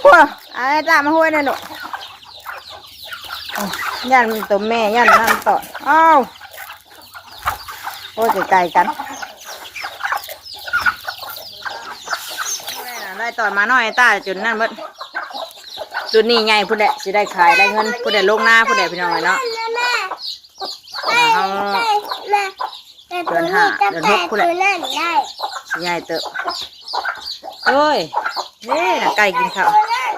กคนไอ้ตามาห้วยนั่นลูกอ้าวยันตัวแม่ยันนั่นต่ออ้าวโอ้ยไกลๆกันได้ต่อมาหน่อยตาจุดนั่นเบิดจุดนี้ไงผู้ใดสิได้ขายได้เงินผู้ใดลงหน้าผู้ใดพี่น้องเนาะแม่แม่แม่แต่ตัวนี้จะแปะตัวนั้นได้สิใหญ่เตอะเอ้ย นี่น่ะไก่กินข้าวตัวนั้น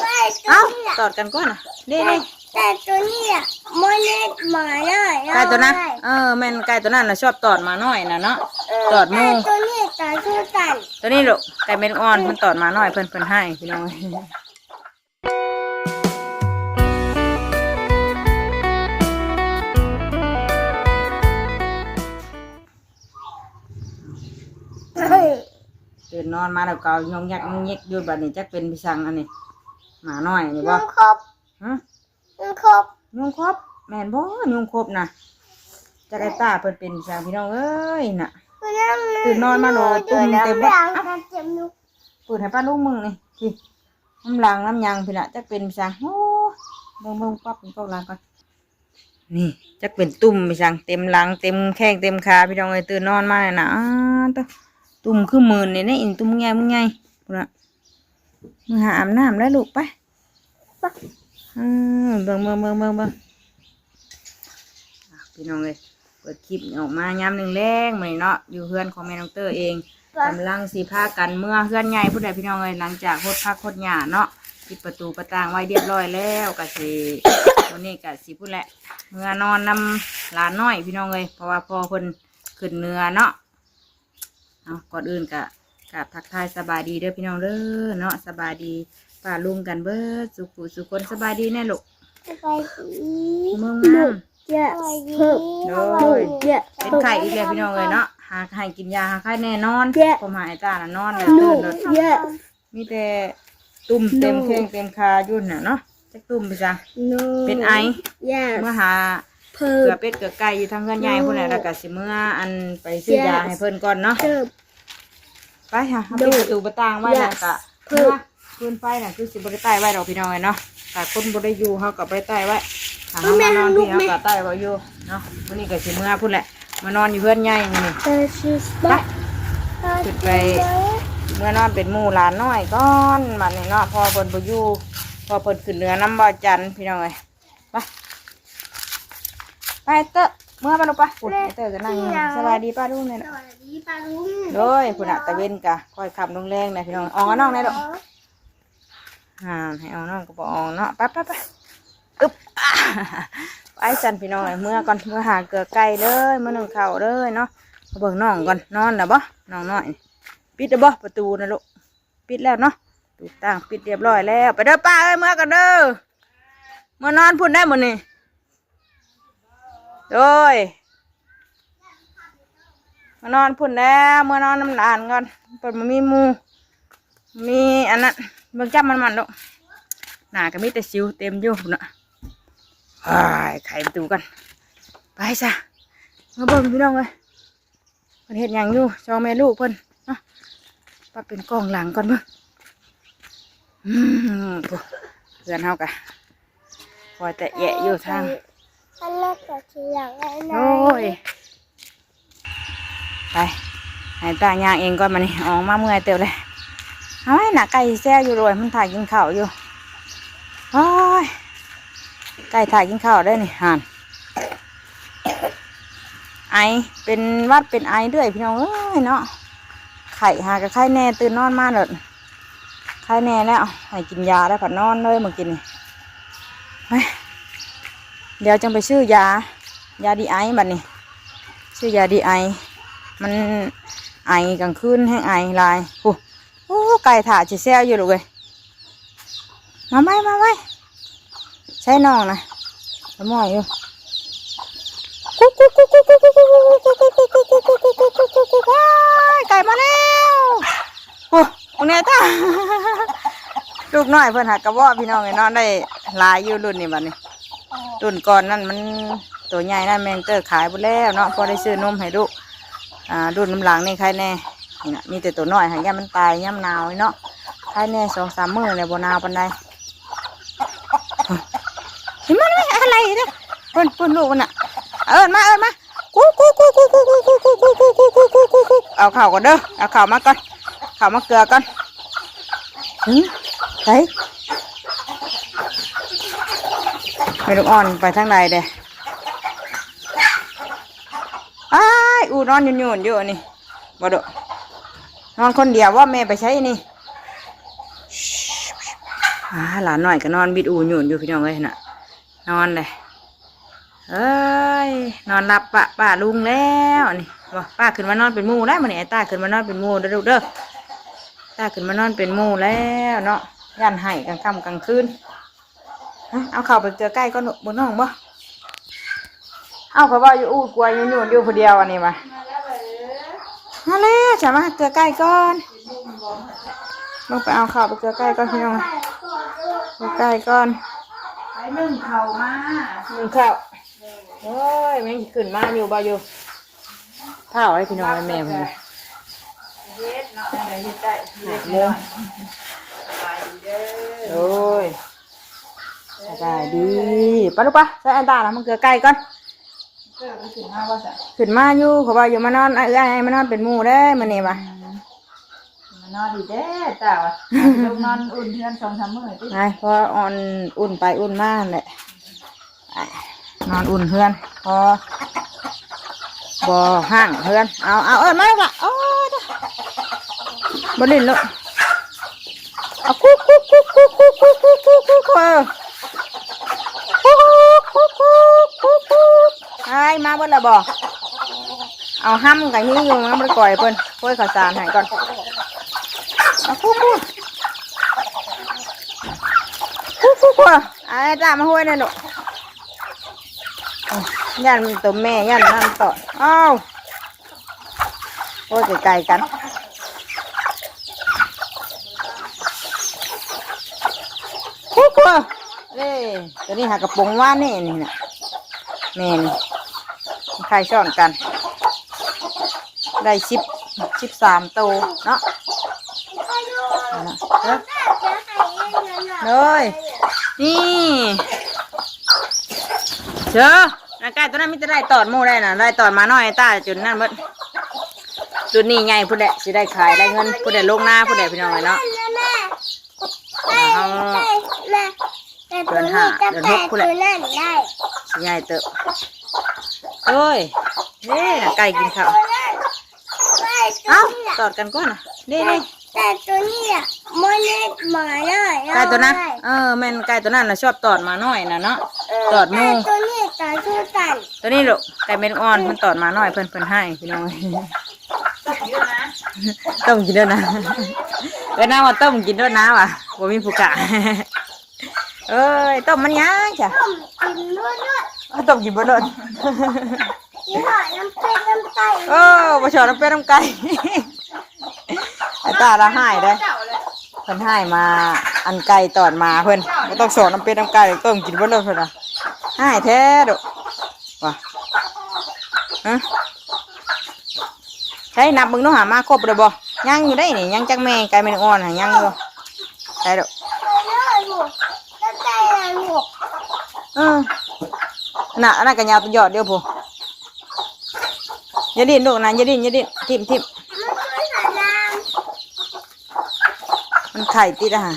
แม่เอ้าตัวนี้ตอดกันก่อนนะนี่นี่แต่ตัวนี้อะมันเล็กหมาหน่อยไก่ตัวนั้นเออแม่นไก่ตัวนั้นน่ะชอบตอดมาหน่อยนะเนาะตอดหมูตัวนี้ตอดชื่อกันตัวนี้ลูกไก่เม็ดอ่อนเพิ่นตอดมาหน่อยเพิ่นเพิ่นให้พี่น้อง ตื่นนอนมาแล้วก็ยองยักยองเย็กอยู่บัดนี้จักเป็นพี่สังอันนี้หมาน้อยนี่บ่ยุงครบฮะยุงครบยุงครบแม่นบ่ยุงครบนะจักไอ้ตาเพิ่นเป็นพี่สังพี่น้องเอ้ยน่ะตื่นนอนมาโหลตุ่มเต็มหบ้าลังกันเจ็บนุกเปิดให้ป้าลูกมึงนี่พี่น้ำลังน้ำยังพี่ละจักเป็นพี่สังโอ้เบิ่งเบิ่งปั๊บเป็นกล้องลังก่อนนี่จักเป็นตุ่มพี่สังเต็มหลังเต็มแข้งเต็มขาพี่น้องเอ้ยตื่นนอนมาเลยนะอ้าตะ ตุ่มคือหมื่นนี่นะอินตุ่มไงมึงไงพุ่นน่ะมึงหาอาบน้ำแล้วลูกไปไปอืมเบิ่งเบิ่งเบิ่งเบิ่งเบิ่งอะพี่น้องเอ้ยเปิดคลิปออกมายามหนึ่งแรงเหมือนเนาะอยู่เพื่อนของแม่น้องเตอร์เองกำลังสีผ้ากันเมื่อเพื่อนใหญ่ผู้ใดพี่น้องเอ้ยหลังจากโคตรพักโคตรหยาเนาะปิดประตูประตางไว้เรียบร้อยแล้วกะสิวันนี้กะสิพูดแหละเมื่อนอนนำหลานน้อยพี่น้องเอ้ยเพราะว่าพอเพิ่นขึ้นเนื้อเนาะ เอาก่อนอื่นกะกะทักทายสบายดีเด้อพี่น้องเด้อเนาะสบายดีป้าลุงกันเบิดสุขุสุขคนสบายดีแน่ลูกไปสีเมืองงามเยอะเพิ่มโดยเยอะเป็นไข่อีกแล้วพี่น้องเอ้ยเนาะหาให้กินยาหาไข่แน่นอนแยะผมหายตาน่ะนอนแล้วตื่นแล้วเยอะมีแต่ตุ่มเต็มแข้งเต็มขาอยู่น่ะเนาะจักตุ่มไปจ้ะโนเป็นไอเยอะเมื่อหาเพิ่เกลืมอเป็ดเกลือไก่อยู่ทางเงินใหญ่พุ่นแหละแล้วก็สิเมื่ออันไปซื้อยาให้เพิ่นก่อนเนาะเพิ่ม ไปค่ะเอาปิดประตูประตางไว้แล้วก็เพิ่เพื่อมคืนไฟน่ะคือสิบ่ได้ใต้ไว้ดอกพี่น้องเอ้ยเนาะแต่คนบ่ได้อยู่เฮาก็บ่ได้ใต้ไว้ถ้าเฮามานอนพี่เฮาก็ใต้ไว้อยู่เนาะวันนี้ก็สิเมื่อพุ่นแหละมานอนอยู่เพื่อนใหญ่มื้อนี้เพิ่มชีสไปจุดไป เมื่อนอนเป็นหมู่หลานน้อยก่อนบัดนี้เนาะพอเพิ่นบ่อยู่พอเพิ่นขึ้นเรือน้ำบ่อจันทร์พี่น้องเอ้ยไปไปเตอะ เมื่อมาลงไปปุ่นไอเตอร์ก็นั่งอยู่สบายดีป้าลุงเนี่ยสนะวัสดีป้าลุงโดยพุ่นอะตะเวนกะคอยขับลงแรงนะพี่น้องออกกันน้องได้ดอกอ่าให้เอาน้องก็บอกออกเนาะไปไปไปอึ๊บอ่าไปจันพี่น้องเอ้ยเมื่อก่อนเมื่อหาเกลือไก่เลยเมื่อหนึ่งเข่าวเลยเนาะเอาเบิ่งน้องก่อนนอนแล้วบ่น้องน้อยปิดแล้วบ่ประตูนะลูกปิดแล้วเนาะตูตั้งปิดเรียบร้อยแล้ว ไปเด้อป้าเอ้ยเมื่อกันเด้อเมื่อนอนพุ่นได้หมดนี่ โดยมานอนพุ่นแล้วเมื่อนอนน้ำหลานก่อนเปิดมามีมู มีอันนั้นเบิ่งจับมันมันลูกหนาก็มีแต่สิวเต็มอยู่นน่ะอ้ยไขประตูกัน ไปจ้ะมาเบิ่งพี่น้องเลยเพิ่นเฮ็ดหยังอยู่จองแม่ลูกเพิ่นเนาะปรับเป็นกล้องหลังก่อนเบิ่งอืมโถ่เพื่อนเฮากะคอยแต่แยะอยู่ทาง อันแรกก็ทีหลังไอ้นโอ้ย ไปให้ตายางเองก่อนมานี่ออกมาเมื่อยเตียวเลยเอาไว้หนักไก่แซ่อยู่เลยมันถ่ายกินข้าวอยู่โอ้ยไก่ถ่ายกินข้าวได้นี่ห่านไอเป็นวัดเป็นไอเด้วยพี่น้องเอ้ยเนาะไข่หากับไข่แน่ตื่นนอนมาเลยไข่แน่แล้วให้กินยาได้ผัดนอนเลยเมื่อกี้นี่ไป เดี๋ยวจังไปซื้อยา ยาดีไอบัดนี้ ซื้อยาดีไอ มันไอกลางคืนให้งไอลายโอ้โอ้ไก่ถ่าจะแซวอยู่ลูกเลยมาไหมมาไหมใช้น้องนะสมอยอยู่กุ๊กกุ๊กกุ๊กกุ๊กกุ๊กกุ๊กกุ๊กกุ๊กกุ๊กกุ๊กกุ๊กกุ๊กกุ๊กกุ๊กกุ๊กกุ๊กกุ๊กกุ๊กไก่มาแล้วโอ้ตรงนี้ตาลูกน้อยเพิ่อนหักกระบอกพี่น้องไอ้นอนได้ลายอยู่รุ่นนี้บัดนี้ รุ่นก่อนนั่นมันตัวใหญ่นั่นแมงเตอร์ขายไปแล้วเนาะพอได้ซื้อนมให้ลูกอ่ารุ่นน้ำหลังนี่ใครแน่นี่นะมีแต่ตัวน้อยหายามันตายย่ำหนาวเนาะใครแน่สองสามมือเลยบนาวปานใดเห็นมันไหมอะไรเนี่ยเพิ่นเพิ่นลูกมันน่ะเอิ้นมาเอิ้นมากูกูกูกูกูกูกูกูกูกูกูกูกูกูเอาข้าก่อนเด้อเอาข้ามาก่อนข้ามาเกลือก่อนหืมไป ม่ต้องอ่อนไปทางใดเด้อ้ายอูนอนยุ่นๆอยู่นี่บ่ดนอนคนเดียวว่าแม่ไปใช้นี่อาหลานหน่อยก็นอนบิดอูยุ่นอยู่พี่น้องเอ้ยน่ะ นอนเลยเอ้ยนอนหลับปะป้าลุงแล้วนี่บอกป้าขึ้นมานอนเป็นมูแล้วมันนี่ไอ้ตาขึ้นมานอนเป็นมูเด้อเด้อตาขึ้นมานอนเป็นมูแล้วเนาะย่านไห้กลางค่ำกลางคืน เอาเข่าไปเจอใกล้ก็บนน้องบ่เอาเขาว่าอยู่อู้กลัวอยู่อยู่อยู่คนเดียวอันนี้มามาเลยจะมาเจอใกล้ก่อนลงไปเอาเข่าไปเจอใกล้ก่อนพี่น้องเจอใกล้ก่อนไปนึ่งเขามาหนึ่งข้าวโอ้ยแม่งขึ้นมาอยู่บ่อยู่ข้าวให้พี่น้องให้แม่ผมเลยเฮ็ดเนาะอะไรเฮ็ดได้เฮ็ดเด้อไปเด้อโอ้ย สบายดีไปลูกปะใส่อันตาละมันเกลือไก่ก่อนเกิดไปถึงมาว่าจะขึ้นมาอยู่เขาว่าอยู่มานอนไอ้เอ้ยมานอนเป็นหมู่ได้อมันนี่มามานอนดีเด้อตาวะลงนอนอุ่นเทือนสองสามมื้อติไงพออ่อนอุ่นไปอุ่นมานั่นแหละไปนอนอุ่นเพื่อน พอบ่ห้างเพื่อน เอาเอาเอิ้นมาลูกละโอ้ยเด้อบลินลูกเอาคุกคุกคุกคุกคุกคุกคุกคุกคุกเออ คุกคุกคุกคุกคุก ไอ้มาเบิ่ละบ่เอาห้ำกับนี่อยู่มันก่อยเพิ่นค่อยข้าวสารให้ก่อนเอาคุกคุกคุกคุกคุกไอ้ตามาห้วยนั่นลูย่านตัวแม่ย่านนั่นต่ออ้าวโอ้ยไกลๆกันคุกคุกเอ้ยตัวนี้หากระโปรงว่านี่นี่นะแม่น ใครช่อนกัน ได้สิบสิบสามตัวเนาะเอาล่ะเด้อเลยนี่เจ้าร่างกายตัวนั้นมิจะได้ตอดหมูได้นะได้ตอดมาหน่อยตาจุดนั่นเบิดตัวนี้ไงผู้ใดสิได้ขายได้เงินผู้ใดลงหน้าผู้ใดพี่น้องไว้เนาะแต่ตัวนี้จะแปดตัวนั่นได้สิใหญ่เตอะเอ้ยนี่นะไก่กินข้าวตัวนั่นไม่เอ้าตัวนี้ตอดกันก่อนนะนี่นี่แต่ตัวนี้อะมันเล็กหมาหน่อยไก่ตัวนั้นเออแม่นไก่ตัวนั้นนะชอบตอดมาหน่อยนะเนาะตอดหมูแต่ตัวนี้ตอดชูตันตัวนี้ลูกไก่เม็ดอ่อนมันตอดมาหน่อยเพิ่นเพิ่นให้พี่น้องตักเยอะนะต้มกินด้วยนะเออน้าว่าต้มกินด้วยนะว่ะบ่มีผู้กะเอ้ยต้มมันยังจ้ะต้มกินด้วยด้วยเอาต้มกินบ่โดนกิน หอยน้ำเป็ดน้ำไก่โอ้บ่ชอบน้ำเป็ดน้ำไก่ไอ้ตาละหายได้เจ้าเลยเพิ่นให้มาอันไก่ตอดมาเพิ่นบ่ต้องสอนน้ำเป็ดน้ำไก่ต้มกินบ่เลยเพิ่นน่ะให้แท้ดอกว่ะฮะใช่นับมึงเนาะหามาครบเลยบ่ยังอยู่ได้นี่ยังจักแม่ไก่แม่นอ่อนหายังอยู่ใช่ดอกไปเลยลูกน้ำไก่เลยลูกเอ อน่ะอันนั้นก็ยาวเป็นยอดเดียวพูอย่าดิ้นลูกนะอย่าดิ้นอย่าดิ้นทิ่มทิ่มมันไข่ติดอะฮะ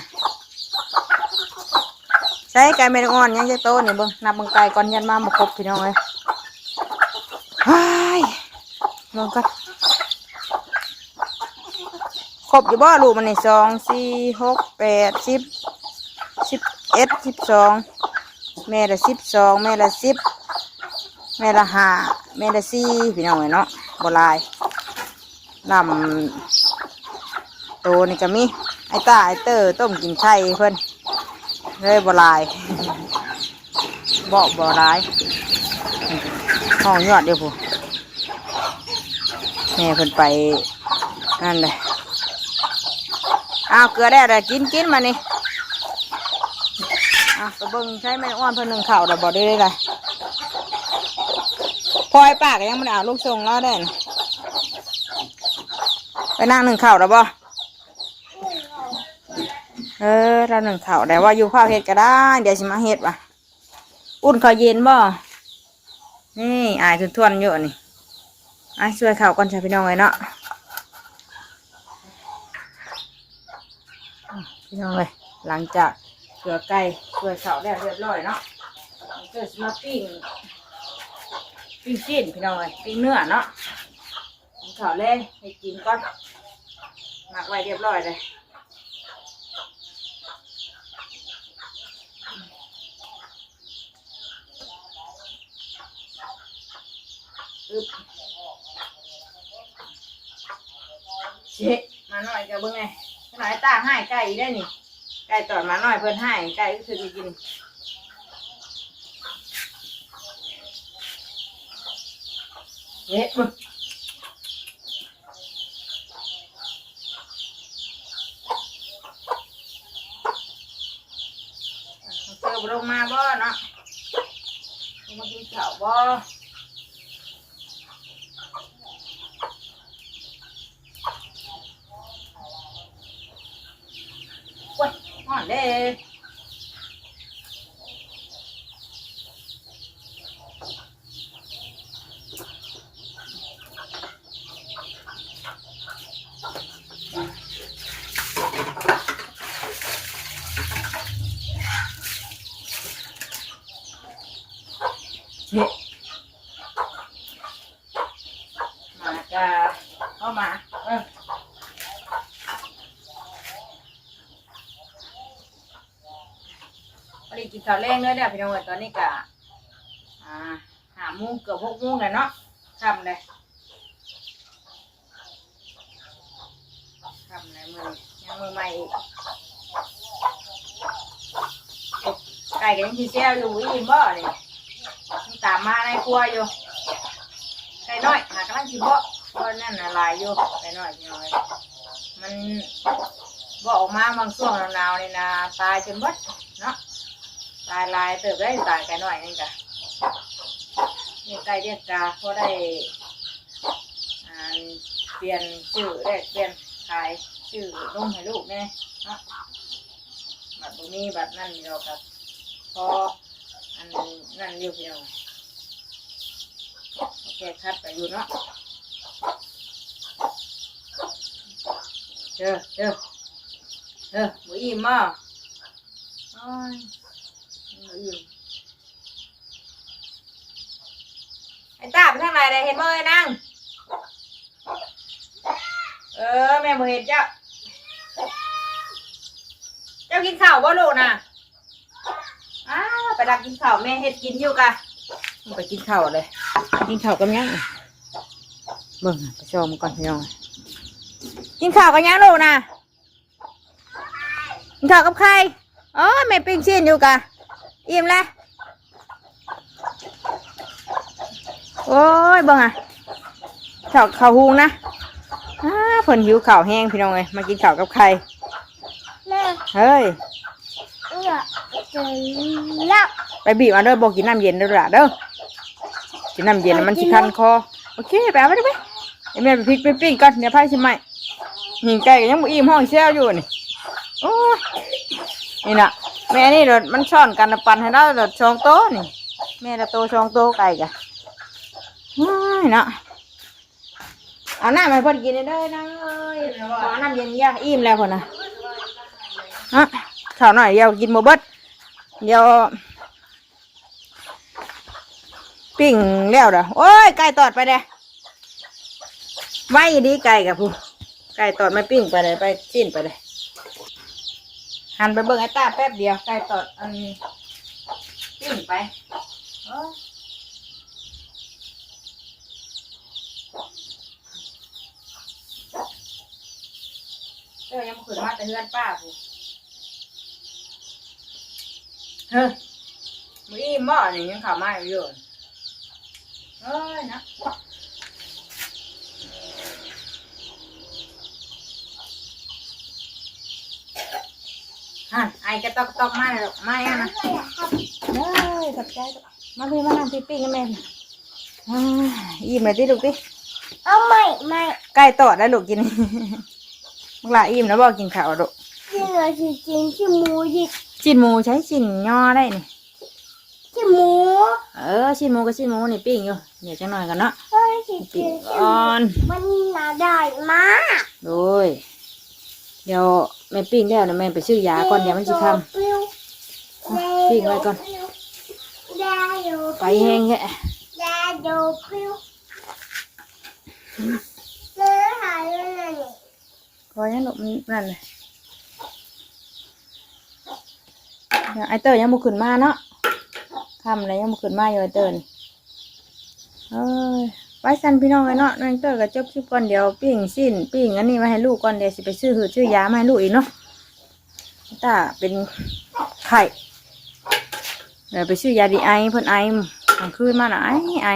ใช้ไก่แม่นอ่อนยังจะโตนี่เบิ่งนับเบิ่งไก่ก่อนยันมาบ่ครบพี่น้องเอ้ยฮ้ยลองกันครบอยู่บ่ลูกมันนี่สองสี่หกแปดสิบสิบเอ็ดสิบสอง แม่ละสิบสองแม่ละสิบแม่ละห้าแม่ละสี่พี่น้องเอ้ยเนาะบ่หลายลำโตนี่ก็มีไอ้ตาไอ้เตอต้มกินไข่เพิ่อนเลยบ่หลายบ่บ่หลายห้องยอดเดียวพูแม่เพิ่นไปนั่นเลยอ้าวเกลือได้แต่กินกินมานี่ อ้าวไปเบิ่งใช้แม่อ้วนเพิ่นหนึ่งข่าวแต่บ่ได้เลยเลยพอยปากยังม่ได้เอาลูกทรงแล้วได้น่ะไปนั่งหนึ่งเข่าวแล้วบ่เออเราหนึ่งเข่าแต่ว่าอยู่ภาคเฮ็ดก็ได้ เดี๋ยวสิมาเฮ็ดว่ะ อุ่นข้าวเย็นบ่นี่อายทวนๆอยู่นี่อายช่วยเข่าก่อนใช่พี่น้องเลยเนาะพี่น้องเลยหลังจาก เกลือไก่ช่วยข่าวได้เรียบร้อยเนาะเกิดมาปิ้งปิ้งชิ้นพี่น้อยปิ้งเนื้อเนาะกินข้าวแรงให้กินก่อนหมักไว้เรียบร้อยเลยอึบเช็มาหน่อยจะเบิ่งไงหน่อยตาให้ไก่ได้นี่ ไก่ตอดมาหน่อยเพิ่นให้ไก่ก็คือกินเฮ็ดมึงเจอบ่ลงมาบ่เนาะมากินข้าวบ่ โอ้ยอ่อนเด้เฮ้มาจ้าเข้ามา เออ พอดีกินข้าวแรงเลยเด้อพี่น้องเอ้ยตอนนี้กะอ่าหาโมุงเกือบหกโมุงแล้วเนาะค่ำเลยค่ำเลยมือยังมือใหม่อีกไก่ก็ยังกินแซ่บอยู่อิ่มบ่เลยมันตามมาในครัวอยู่ไก่น้อยหากำลังกินบ่เพราะนั่นน่ะลายอยู่ไก่น้อยพี่น้อยมันบ่ออกมาบางช่วงหนาวๆนี่นะตายจนหมดเนาะ ลายลายเติบได้ตายไก่หน่อยนึงจ้ะเนี่ยไก่เรียกกาก็ได้เปลี่ยนชื่อได้เปลี่ยนขายชื่อนุ่มให้ลูกแน่เนาะแบบตรงนี้แบบนั่นเดียวกับพออันนั่นเดียวเดียวโอเคคัดไปอยู่เนาะเจอเจอเออหมูอิ่มมั้ง โอ้ยไอ้ตาไปทางไหนเลยเห็นบ่เอ้ยนั่งเออแม่บ่เห็นเจ้า เจ้ากินข้าวบ่ลูกน่ะอ้าวไปดักกินข้าวแม่เฮ็ดกินอยู่กะไปกินข้าวเลย กินข้าวกับยังเบิ่งไปชมก่อนพี่น้องกินข้าวกับยังลูกน่ะกินข้าวกับใครอ๋อแม่ปิ้งชิ้นอยู่กะ อิ่มแล้วโอ้ยเบิ่งอะข้าวข้าวหุงนะอ้าเพิ่นหิวข้าวแห้งพี่น้องเอ้ยมากินข้าวกับใครแม่เฮ้ยเอื้อเจอแล้วไปบีบเอาเด้อบอกกินน้ำเย็นเด้อล่ะเด้อกินน้ำเย็นแล้วมันสิคันคอโอเคไปเอาไปได้ไหมเดี๋ยวแม่ไปพริกไปปิ้งก่อนเดี๋ยวพายชิมใหม่หิงไก่ก็ยังบ่อิ่มห้องเชี่ยวอยู่นี่โอ้ยนี่น่ะ แม่นี่เดมันช้อนกันปั่นให้เราเดี๋ยวช่องโตนี่ แม่ละโตช่องโตไก่กะว้ายเนาะเอาน้ำให้พ่นกินได้เด้อนะเอ้ยขอน้ำเย็นยาอิ่มแล้วพ่นนะฮะข้าวหน่อยเดียวกินโมเบิดเดี๋ยวปิ้งแล้วเด้อโอ้ยไก่ตอดไปเด้ไว้ดีไก่กับผู้ไก่ตอดไม่ปิ้งไปเลยไปจิ้นไปเลย หันไปเบิ่งไอ้ตาแป๊บเดียวไก่ตอดอันปิ้งไปโอ้ยเออยังบ่ขึ้นมาแต่เฮือนป้าผู้เฮ้ยมืออิ่มบ่นี่ยังข่าวมาอยู่อยู่เอ้ยนะ ฮะไอ้กระตอกกระตอกมาเลยลูกมาอะนะเอ้ยขอบใจลูกมาพี่มานั่งพี่ปิ้งกันแม่พี่อ้ายอิ่มเลยดิลูกดิเอาใหม่ใหม่ใกล้ต่อได้ลูกกินมึงละอิ่มแล้วบอกกินข้าวลูกกินเราจริงๆที่หมูยิกชิ้นหมูใช้ชิ้นย่อได้นี่ที่หมู เออชิ้นหมูกับชิ้นหมูนี่ปิ้งอยู่เดี๋ยวจังหน่อยกันเนาะเฮ้ยจริปิ้งงๆที่หก่มูอนมันน่าได้มากโดย เดี๋ยวแม่ปิ้งแล้วเดี๋ยวแม่ไปซื้อยาก่อนเดี๋ยวมันจะคปิ้งไว้ก่อน ไปแห้งแค่ได้อยู่พิวเนื้อหายเลยนี่คอยยังหลบมันนั่นเลยไอเตอร์ยังบุขึ้นมาเนาะคำอะไรยังบุขึ้นมาอยู่ไอเตอร์เอ้ย ไปสันพี่น้องเลยเนาะน้องไอเตอร์ก็จบคลิปก่อนเดี๋ยวปิ้งสิ้นปิ้งอันนี้มาให้ลูกก่อนเดี๋ยวสิไปซื้อหืดซื้อยามาให้ลูกอีกเนาะตาเป็นไข่เดี๋ยวไปซื้อยาดีไอเพิ่นไอกลางคืนมาหน่ะไอไอ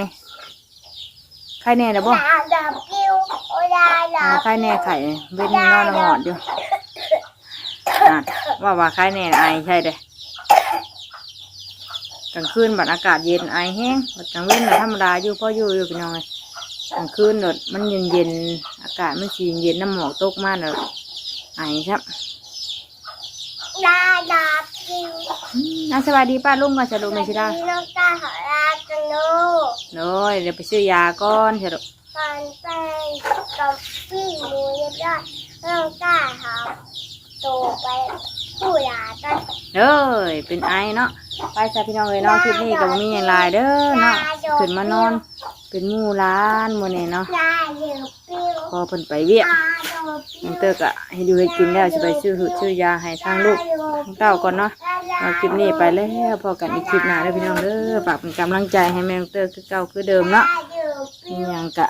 ไข่แน่เดี๋ยวบ่ดาดับพิวโอ้ยาดัอ่าบไข่แน่ไข่เว้นนอนหอดอยู่อะว่าว่าไข่แน่ไอใช่เด้กลางคืนบัดอากาศเย็นไอแห้งบัดกลางเว้นน่ะธรรมดาอยู่พออยู่อยู่พี่น้องเลย กลางคืนน่ะมันเย็นเย็นๆอากาศมันสีเย็นน้ำหมอกตกมาเน่ะไอครับดาดับพิวอืมน่าสวัสดีป้าลุงก่อนจะลุงไม่ใช่ได้น้องตาหาลากันโนโน้ยเดี๋ยวไปซื้อยาก่อนเถอะลูกฟันแป้งกับปิ้งหมูเรียบร้อยน้องตาหาโตไปผู้ยากันเด้อเป็นไอเนาะไปจ้ะพี่น้องเลยเนาะคลิปนี้ก็บ่มีอย่างไรเด้อเนาะขึ้นมานอน เป็นหมู่ร้านหมู่นี่เนาะดาเดือปิ้วพอเพิ่นไปเวียกดาโดปิ้น้องวเตอร์ก็ให้ดูให้กินแล้วจะไปซื้อหืดซื้อยาให้ทางลูกทางเต้าก่อนเนาะเอาคลิปนี้ไปแล้วพอกันอีกคลิปหน้าเด้อพี่น้องเด้อฝากเป็นกำลังใจให้แม่น้องเตอร์คือเก่าคือเดิมเนาะมีหยังกะ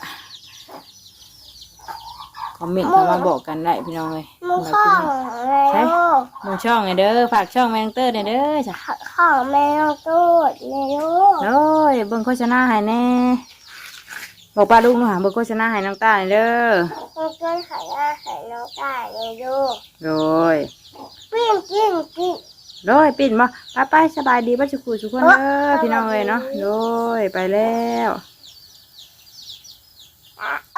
คอมเมนต์เข้ามาบอกกันได้พี่น้องเลยหมูข้องแล้วหมูช่องไงเด้อฝากช่องแม่น้องเตอร์หน่อยเด้อจ้ะของแมวตูดแมวโอ้ยเบิ่งโฆษณาให้แน่ บอกป้าลูกหนูหาเบิ่งโฆษณาให้น้องตาหน่อยเด้อมันก็ไข่อาไข่น้องตาเลยลูกโดยปิ้งกิ้งกิ้งโดยปิ่นบ่ไปไปสบายดีบ่สุขุสุขคนเด้อพี่น้องเอ้ยเนาะโดยไปแล้ว